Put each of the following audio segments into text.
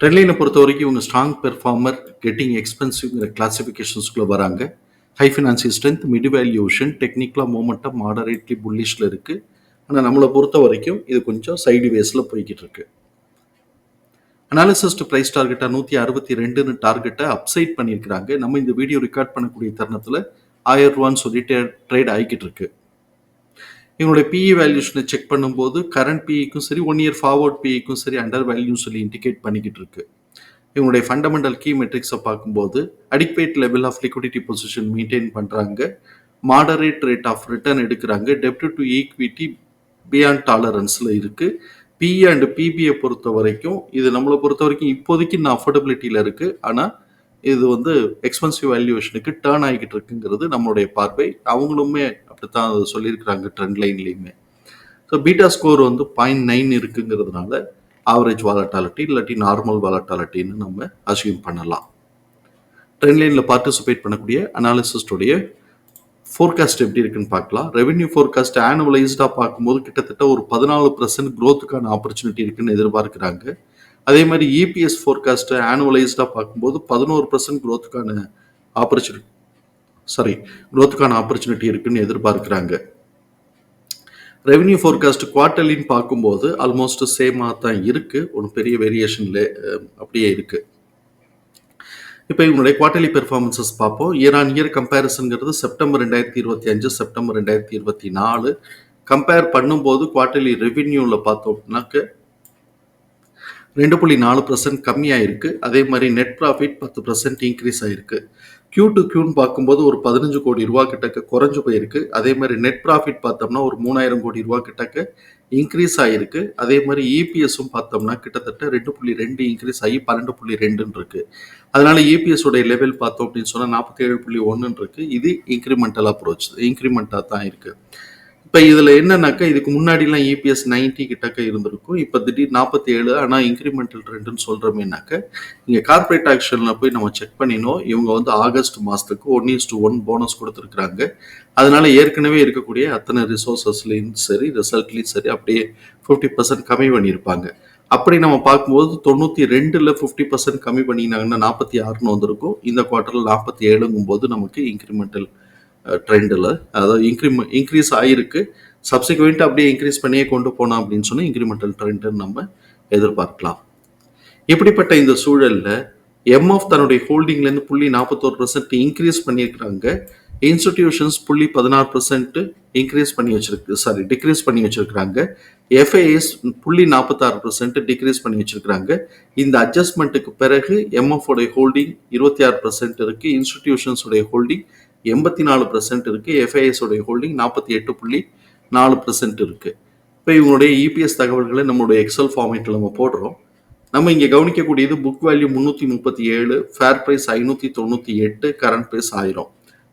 ட்ரெண்ட்லைனை பொறுத்த வரைக்கும் இவங்க ஸ்ட்ராங் பெர்ஃபார்மர் கெட்டிங் எக்ஸ்பென்சிவ்ங்கிற கிளாசிஃபிகேஷன்ஸ்குள்ளே வராங்க. High financial strength mid valuation டெக்னிக்கலாக மூமெண்ட்டாக மாடரேட்லி புல்லிஷில் இருக்குது ஆனால் நம்மளை பொறுத்த வரைக்கும் இது கொஞ்சம் சைடு வேஸில் போய்கிட்டு இருக்கு. அனாலிசிஸ்ட் ப்ரைஸ் டார்கெட்டாக நூற்றி அறுபத்தி ரெண்டுன்னு டார்கெட்டை அப்சைட் பண்ணியிருக்கிறாங்க. நம்ம இந்த வீடியோ ரெக்கார்ட் பண்ணக்கூடிய தருணத்தில் ஆயிரம் ரூபான்னு சொல்லிட்டு ட்ரேட் ஆகிக்கிட்டு இருக்குது இவங்களுடைய பிஇ வேல்யூஷனை செக் பண்ணும்போது கரண்ட் பிஇக்கும் சரி ஒன் இயர் ஃபார்வர்ட் பிஇக்கும் சரி அண்டர் வேல்யூன்னு சொல்லி இண்டிகேட் பண்ணிக்கிட்டு இருக்கு. இவங்களுடைய ஃபண்டமெண்டல் கீ மெட்ரிக்ஸை பார்க்கும்போது adequate level of liquidity position maintain பண்ணுறாங்க மாடரேட் ரேட் ஆஃப் ரிட்டர்ன் எடுக்கிறாங்க. டெப்ட் டு ஈக்விட்டி பியாண்ட் டாலரன்ஸில் இருக்குது பிஇ அண்ட் பிபியை பொறுத்த வரைக்கும் இது நம்மளை பொறுத்த வரைக்கும் இப்போதைக்கு இன்னும் அஃபோர்டபிலிட்டியில் இருக்குது ஆனால் இது வந்து எக்ஸ்பென்சிவ் வேல்யூவேஷனுக்கு டேர்ன் ஆகிக்கிட்டு இருக்குங்கிறது நம்மளுடைய பார்வை. அவங்களுமே அப்படித்தான் அதை சொல்லியிருக்கிறாங்க ட்ரெண்ட் லைன்லேயுமே ஸோ பீட்டா ஸ்கோர் வந்து பாயிண்ட் நைன் இருக்குங்கிறதுனால ஆவரேஜ் வாலட்டாலிட்டி இல்லாட்டி நார்மல் வாலட்டாலிட்டின்னு நம்ம அசியூம் பண்ணலாம். ட்ரெண்ட் லைனில் பார்ட்டிசிபேட் பண்ணக்கூடிய அனாலிசிஸ்டுடைய ஃபோர்காஸ்ட் எப்படி இருக்குன்னு பார்க்கலாம். ரெவென்யூ ஃபோர்காஸ்ட் ஆனுவலைஸ்டாக பார்க்கும்போது கிட்டத்தட்ட ஒரு பதினாலு பர்சன்ட் க்ரோத்துக்கான ஆப்பர்ச்சுனிட்டி இருக்குன்னு எதிர்பார்க்குறாங்க. அதே மாதிரி இபிஎஸ் ஃபோர்காஸ்ட்டை ஆனுவலைஸ்டாக பார்க்கும்போது பதினோரு பர்சன்ட் க்ரோத்துக்கான ஆப்பர்ச்சுனிட்டி சாரி க்ரோத்துக்கான ஆப்பர்ச்சுனிட்டி இருக்குன்னு எதிர்பார்க்குறாங்க. ரெவென்யூ ஃபோர்காஸ்ட் குவார்டர்லின்னு பார்க்கும்போது ஆல்மோஸ்ட் சேமாக தான் இருக்குது ஒன்றும் பெரிய வேரியேஷனில் அப்படியே இருக்குது இப்போ இவங்களுடைய குவார்டர்லி பெர்ஃபார்மன்சஸ் பார்ப்போம். இயர் ஆன் இயர் கம்பேரிசன்கிறது செப்டம்பர் ரெண்டாயிரத்தி இருபத்தி அஞ்சு செப்டம்பர் ரெண்டாயிரத்தி இருபத்தி நாலு. கம்பேர் பண்ணும்போது குவார்டர்லி பார்த்தோம் பார்த்தோம்னாக்க ரெண்டு புள்ளி நாலு பர்சன்ட் கம்மியாக இருக்குது அதே மாதிரி நெட் ப்ராஃபிட் பத்து பர்சன்ட் இன்க்ரீஸ் ஆகிருக்கு கியூ டு கியூன்னு பார்க்கும்போது ஒரு பதினஞ்சு கோடி ரூபா கிட்டக்க குறைஞ்சு போயிருக்கு. அதே மாதிரி நெட் ப்ராஃபிட் பார்த்தோம்னா ஒரு மூணாயிரம் கோடி ரூபா கிட்டக்க இன்க்ரீஸ் ஆகிருக்கு அதே மாதிரி இபிஎஸும் பார்த்தோம்னா கிட்டத்தட்ட ரெண்டு புள்ளி ரெண்டு இன்க்ரீஸ் ஆகி பன்னெண்டு புள்ளி ரெண்டுன்னு இருக்கு. அதனால இபிஎஸ் உடைய லெவல் பார்த்தோம் அப்படின்னு சொன்னால் நாற்பத்தி ஏழு புள்ளி ஒன்றுன்னு இருக்கு. இது இன்க்ரிமெண்டல் அப்ரோச் இன்க்ரிமெண்ட்டாக தான் இருக்குது இப்போ இதில் என்னன்னாக்கா இதுக்கு முன்னாடிலாம் இபிஎஸ் நைன்டி கிட்டக்க இருந்திருக்கும். இப்போ திடீர் நாற்பத்தி ஏழு ஆனால் இன்க்ரிமெண்டல் ரெண்டுன்னு சொல்கிறோமேனாக்க இங்கே கார்பரேட் ஆக்ஷனில் போய் நம்ம செக் பண்ணினோம். இவங்க வந்து ஆகஸ்ட் மாதத்துக்கு one is to one bonus கொடுத்துருக்குறாங்க. அதனால ஏற்கனவே இருக்கக்கூடிய அத்தனை ரிசோர்ஸஸ்லையும் சரி ரிசல்ட்லையும் சரி அப்படியே ஃபிஃப்டி பர்சன்ட் கம்மி பண்ணியிருப்பாங்க. அப்படி நம்ம பார்க்கும்போது தொண்ணூற்றி ரெண்டில் ஃபிஃப்டி பர்சன்ட் கம்மி பண்ணினாங்கன்னா நாற்பத்தி ஆறுன்னு வந்திருக்கும். இந்த குவார்ட்டரில் நாற்பத்தி ஏழுங்கும் போது நமக்கு இன்க்ரிமெண்டல் ட்ரெண்டில். அதாவது இன்க்ரிமெண்ட் இன்க்ரீஸ் ஆகிருக்கு சப்சிக்வெண்ட்டாக அப்படியே இன்க்ரீஸ் பண்ணியே கொண்டு போனோம் அப்படின்னு சொன்னால் இன்க்ரிமெண்டல் ட்ரெண்டுன்னு நம்ம எதிர்பார்க்கலாம். இப்படிப்பட்ட இந்த சூழலில் எம்எஃப் தன்னுடைய ஹோல்டிங்லேருந்து புள்ளி நாற்பத்தோரு பர்சன்ட் இன்க்ரீஸ் பண்ணியிருக்கிறாங்க. இன்ஸ்டிடியூஷன்ஸ் புள்ளி பதினாறு பர்சன்ட் இன்க்ரீஸ் பண்ணி வச்சிருக்கு சாரி டிக்ரீஸ் பண்ணி வச்சிருக்கிறாங்க. எஃப்ஐஎஸ் புள்ளி நாற்பத்தாறு பர்சன்ட் டிக்ரீஸ் பண்ணி வச்சிருக்கிறாங்க. இந்த அட்ஜஸ்ட்மெண்ட்டுக்கு பிறகு எம்எஃப் உடைய ஹோல்டிங் இருபத்தி ஆறு பர்சன்ட் இருக்குது இன்ஸ்டிடியூஷன்ஸுடைய ஹோல்டிங் எண்பத்தி நாலு பர்சன்ட் இருக்குது எஃப்ஐஎஸ் உடைய ஹோல்டிங் நாற்பத்தி எட்டு புள்ளி நாலு பர்சன்ட் இருக்குது இப்போ இவங்களுடைய இபிஎஸ் தகவல்களை நம்மளுடைய எக்ஸல் ஃபார்மேட்டில் நம்ம போடுறோம். நம்ம இங்கே கவனிக்கக்கூடியது புக் வேல்யூ முந்நூற்றி முப்பத்தி ஏழு ஃபேர் ப்ரைஸ் ஐநூற்றி தொண்ணூற்றி எட்டு கரண்ட் ப்ரைஸ் ஆயிரும்.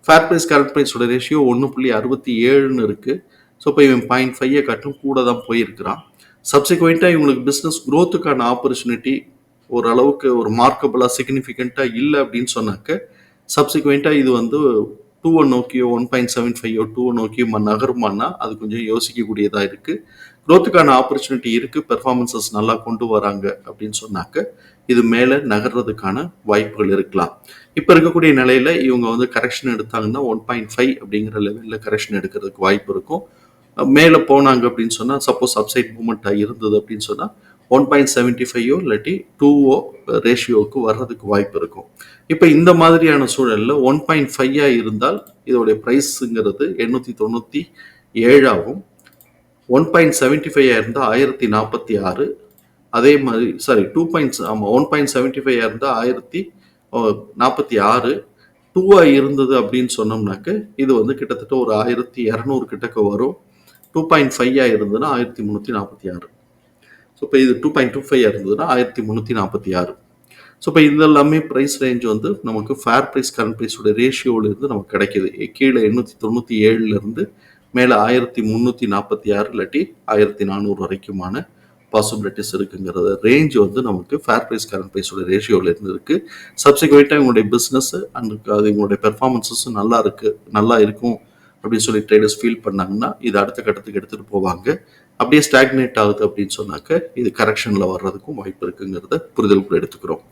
ஃபேர் ப்ரைஸ் கரண்ட் ப்ரைஸோட ரேஷியோ ஒன்று புள்ளி அறுபத்தி ஏழுன்னு இருக்குது ஸோ இப்போ இவன் பாயிண்ட் ஃபைவை கட்டும் கூட தான் போயிருக்கிறான். சப்சிக்வெண்ட்டாக இவங்களுக்கு பிஸ்னஸ் க்ரோத்துக்கான ஆப்பர்ச்சுனிட்டி ஓரளவுக்கு ஒரு மார்க்கபிளாக சிக்னிஃபிகண்ட்டாக இல்லை அப்படின்னு சொன்னாக்க சப்சிக்வெண்ட்டாக இது வந்து டூ ஒன் நோக்கியோ ஒன் பாயிண்ட் செவன் ஃபைவோ டூவை ஒன் நோக்கியோ நகருமானா அது கொஞ்சம் யோசிக்கக்கூடியதாக இருக்குது க்ரோத்துக்கான ஆப்பர்ச்சுனிட்டி இருக்குது பெர்ஃபார்மன்சஸ் நல்லா கொண்டு வராங்க அப்படின்னு சொன்னாக்க இது மேலே நகர்றதுக்கான வாய்ப்புகள் இருக்கலாம். இப்போ இருக்கக்கூடிய நிலையில் இவங்க வந்து கரெக்ஷன் எடுத்தாங்கன்னா ஒன் பாயிண்ட் ஃபைவ் அப்படிங்கிற லெவலில் கரெக்ஷன் எடுக்கிறதுக்கு வாய்ப்பு இருக்கும். மேலே போனாங்க அப்படின்னு சொன்னால் சப்போஸ் அப்சைட் மூமெண்ட்டாக இருந்தது அப்படின்னு சொன்னால் ஒன் பாயிண்ட் செவன்ட்டி ஃபைவோ இல்லாட்டி டூ ஓ ரேஷியோவுக்கு வர்றதுக்கு வாய்ப்பு இருக்கும். இப்போ இந்த மாதிரியான சூழலில் ஒன் பாயிண்ட் ஃபைவாக இருந்தால் இதோடைய ப்ரைஸுங்கிறது எண்ணூற்றி தொண்ணூற்றி ஏழாகும் ஒன் பாயிண்ட் செவன்ட்டி ஃபைவாக இருந்தால் ஆயிரத்தி நாற்பத்தி ஆறு அதே மாதிரி சாரி டூ பாயிண்ட்ஸ் ஆமாம் ஒன் பாயிண்ட் செவன்ட்டி ஃபைவ் இருந்தால் ஆயிரத்தி நாற்பத்தி ஆறு டூவாக இருந்தது அப்படின்னு சொன்னோம்னாக்க இது வந்து கிட்டத்தட்ட ஒரு ஆயிரத்தி இரநூறு கிட்டக்க வரும். டூ பாயிண்ட் ஃபைவாக இருந்ததுன்னா ஆயிரத்தி முந்நூற்றி நாற்பத்தி ஆறு. ஸோ இப்போ இது டூ பாயிண்ட் டூ ஃபைவ் இருந்ததுன்னா ஆயிரத்தி முந்நூற்றி நாற்பத்தி ஆறு. ஸோ இப்போ இது எல்லாமே ப்ரைஸ் ரேஞ்ச் வந்து நமக்கு ஃபேர் ப்ரைஸ் கரண்ட் ப்ரைஸோட ரேஷியோலேருந்து நமக்கு கிடைக்கிது. கீழே எண்ணூற்றி தொண்ணூற்றி ஏழுலேருந்து மேலே ஆயிரத்தி முந்நூற்றி நாற்பத்தி ஆறு இல்லாட்டி ஆயிரத்தி நானூறு வரைக்குமான பாசிபிலிட்டிஸ் இருக்குங்கிறது ரேஞ்ச் வந்து நமக்கு ஃபேர் ப்ரைஸ் கரண்ட் ப்ரைஸோட ரேஷியோலேருந்து இருக்குது சப்சிக்வெண்ட்டாக உங்களுடைய பிஸ்னஸ் அண்ட் அது இவங்களுடைய பெர்ஃபார்மன்ஸஸும் நல்லா இருக்குது நல்லா இருக்கும் அப்படின்னு சொல்லி ட்ரேடர்ஸ் ஃபீல் பண்ணாங்கன்னா இது அடுத்த கட்டத்துக்கு எடுத்துகிட்டு போவாங்க. அப்படியே ஸ்டாக்னேட் ஆகுது அப்படின்னு சொன்னாக்க இது கரெக்ஷனில் வர்றதுக்கும் வாய்ப்பு இருக்குங்கிறத புரிதலுக்குள்ள எடுத்துக்கிறோம்.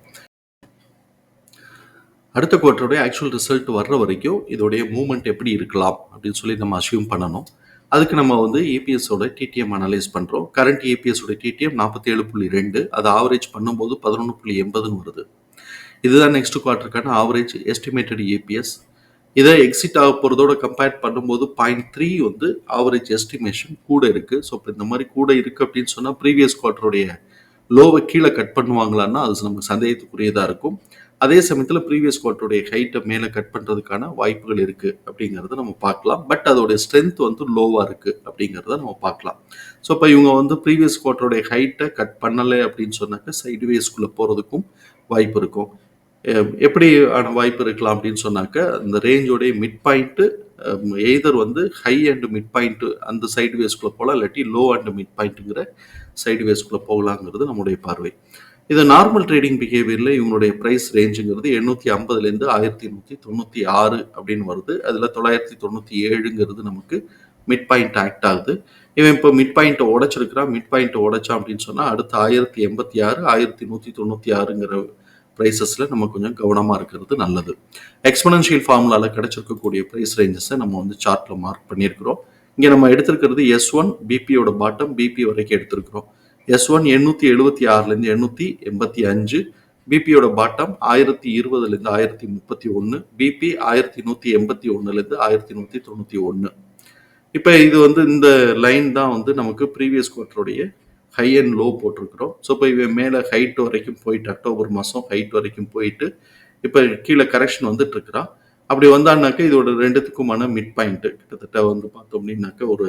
அடுத்த குவார்ட்டருடைய ஆக்சுவல் ரிசல்ட் வர்ற வரைக்கும் இதோடைய மூவ்மெண்ட் எப்படி இருக்கலாம் அப்படின்னு சொல்லி நம்ம அசியூம் பண்ணணும். அதுக்கு நம்ம வந்து ஏபிஎஸோட டிடிஎம் அனலைஸ் பண்ணுறோம் கரண்ட் ஏபிஎஸோட டிடிஎம் நாற்பத்தி ஏழு புள்ளி ரெண்டு அது ஆவரேஜ் பண்ணும்போது பதினொன்று புள்ளி எண்பதுன்னு வருது. இதுதான் நெக்ஸ்ட் குவார்ட்டருக்கான ஆவரேஜ் எஸ்டிமேட்டட் ஏபிஎஸ் இதை எக்ஸிட் ஆக போகிறதோட கம்பேர் பண்ணும்போது பாயிண்ட் த்ரீ வந்து ஆவரேஜ் எஸ்டிமேஷன் கூட இருக்குது ஸோ இப்போ இந்த மாதிரி கூட இருக்குது அப்படின்னு சொன்னால் ப்ரீவியஸ் குவார்ட்டருடைய லோவை கீழே கட் பண்ணுவாங்களான்னா அது நமக்கு சந்தேகத்துக்குரியதாக இருக்கும். அதே சமயத்தில் ப்ரீவியஸ் குவார்ட்டருடைய ஹைட்டை மேலே கட் பண்ணுறதுக்கான வாய்ப்புகள் இருக்குது அப்படிங்கிறத நம்ம பார்க்கலாம். பட் அதோடைய ஸ்ட்ரென்த் வந்து லோவாக இருக்குது அப்படிங்கிறத நம்ம பார்க்கலாம். ஸோ இப்போ இவங்க வந்து ப்ரீவியஸ் குவார்ட்டருடைய ஹைட்டை கட் பண்ணலை அப்படின்னு சொன்னாக்க சைடுவேஸ்குள்ளே போகிறதுக்கும் வாய்ப்பு இருக்கும். எப்படி ஆன வாய்ப்பு இருக்கலாம் அப்படின்னு சொன்னாக்க அந்த ரேஞ்சோடைய மிட் பாயிண்ட்டு எய்தர் வந்து ஹை அண்ட் மிட் பாயிண்ட்டு அந்த சைடு வேஸ்குள்ளே போகலாம் இல்லாட்டி லோ அண்ட் மிட் பாயிண்ட்டுங்கிற சைடு வேஸ்குள்ளே போகலாங்கிறது நம்முடைய பார்வை. இது நார்மல் ட்ரேடிங் பிஹேவியரில் இவங்களுடைய ப்ரைஸ் ரேஞ்சுங்கிறது எண்ணூற்றி ஐம்பதுலேருந்து ஆயிரத்தி நூற்றி தொண்ணூற்றி ஆறு அப்படின்னு வருது. அதில் தொள்ளாயிரத்தி தொண்ணூற்றி ஏழுங்கிறது நமக்கு மிட் பாயிண்ட் ஆக்ட் ஆகுது. இவன் இப்போ மிட் பாயிண்ட்டை உடச்சிருக்கிறான் மிட் பாயிண்ட்டை உடைச்சான் அப்படின்னு சொன்னால் அடுத்து ஆயிரத்தி எண்பத்தி ஆறு ஆயிரத்தி நூற்றி தொண்ணூற்றி ஆறுங்கிற ப்ரைஸஸில் நம்ம கொஞ்சம் கவனமாக இருக்கிறது நல்லது. எக்ஸ்பனன்ஷியல் ஃபார்முலாவில் கிடைச்சிருக்கக்கூடிய ப்ரைஸ் ரேஞ்சஸை நம்ம வந்து சார்ட்டில் மார்க் பண்ணியிருக்கிறோம். இங்கே நம்ம எடுத்திருக்கிறது எஸ் ஒன் பிபியோட பாட்டம் பிபி வரைக்கும் எடுத்திருக்கிறோம். எஸ் ஒன் எண்ணூற்றி எழுபத்தி ஆறுலேருந்து எண்ணூற்றி எண்பத்தி அஞ்சு பிபியோட பாட்டம் ஆயிரத்தி இருபதுலேருந்து ஆயிரத்தி முப்பத்தி ஒன்று பிபி ஆயிரத்தி நூற்றி எண்பத்தி ஒன்றுலேருந்து ஆயிரத்தி நூற்றி தொண்ணூற்றி ஒன்று. இப்போ இது வந்து இந்த லைன் தான் வந்து நமக்கு ப்ரீவியஸ் குவார்ட்டருடைய ஹை அண்ட் லோ போட்டிருக்கிறோம். ஸோ இப்போ இவன் மேலே ஹைட் வரைக்கும் போயிட்டு அக்டோபர் மாதம் ஹைட் வரைக்கும் போயிட்டு இப்போ கீழே கரெக்ஷன் வந்துட்டு இருக்கிறான் அப்படி வந்தான்னாக்கா இதோட ரெண்டுத்துக்குமான மிட் பாயிண்ட்டு கிட்டத்தட்ட வந்து பார்த்தோம் அப்படின்னாக்கா ஒரு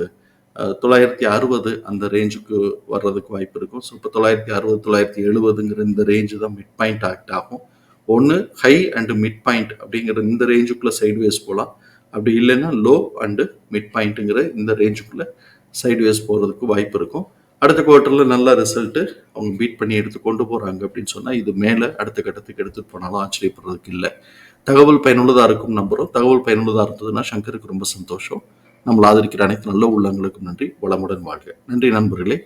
தொள்ளாயிரத்தி அறுபது அந்த ரேஞ்சுக்கு வர்றதுக்கு வாய்ப்பு இருக்கும். ஸோ இப்போ தொள்ளாயிரத்தி அறுபது தொள்ளாயிரத்தி எழுபதுங்கிற இந்த ரேஞ்சு தான் மிட் பாயிண்ட் ஆக்ட் ஆகும். ஒன்று ஹை அண்டு மிட் பாயிண்ட் அப்படிங்கிற இந்த ரேஞ்சுக்குள்ளே சைட்வேஸ் போகலாம் அப்படி இல்லைன்னா லோ அண்டு மிட் பாயிண்ட்டுங்கிற இந்த ரேஞ்சுக்குள்ளே சைட்வேஸ் போகிறதுக்கு வாய்ப்பு இருக்கும். அடுத்த குவார்ட்டரில் நல்ல ரிசல்ட்டு அவங்க பீட் பண்ணி எடுத்து கொண்டு போகிறாங்க அப்படின்னு சொன்னால் இது மேலே அடுத்த கட்டத்துக்கு எடுத்துகிட்டு போனாலும் ஆச்சரியப்படுறதுக்கு இல்லை. தகவல் பயனுள்ளதாக இருக்கும் நம்புகிறோம் தகவல் பயனுள்ளதாக இருந்ததுன்னா சங்கருக்கு ரொம்ப சந்தோஷம். நம்மளை ஆதரிக்கிற அனைத்து நல்ல உள்ளங்களுக்கும் நன்றி. வளமுடன் வாழ்க. நன்றி நண்பர்களே.